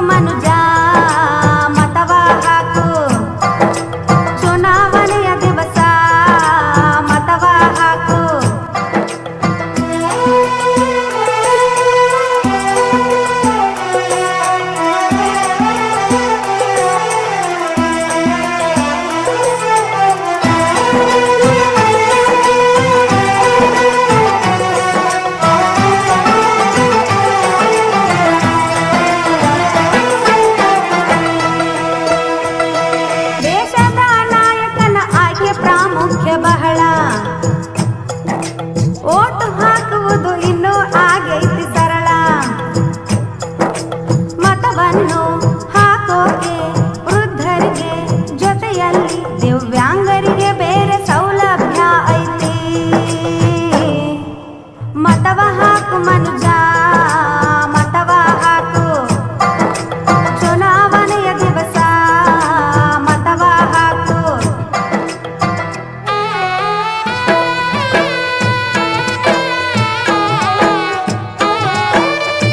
ಮನುಜ vote ಹಾಕುವುದು ಇನ್ನೂ ಆಗೈತಿ ಸರಳ. ಮತವನ್ನು ಹಾಕೋಕೆ ವೃದ್ಧರಿಗೆ ಜೊತೆಯಲ್ಲಿ ದಿವ್ಯಾಂಗರಿಗೆ ಬೇರೆ ಸೌಲಭ್ಯ ಐತಿ. ಮತವ ಹಾಕು ಮನುಜ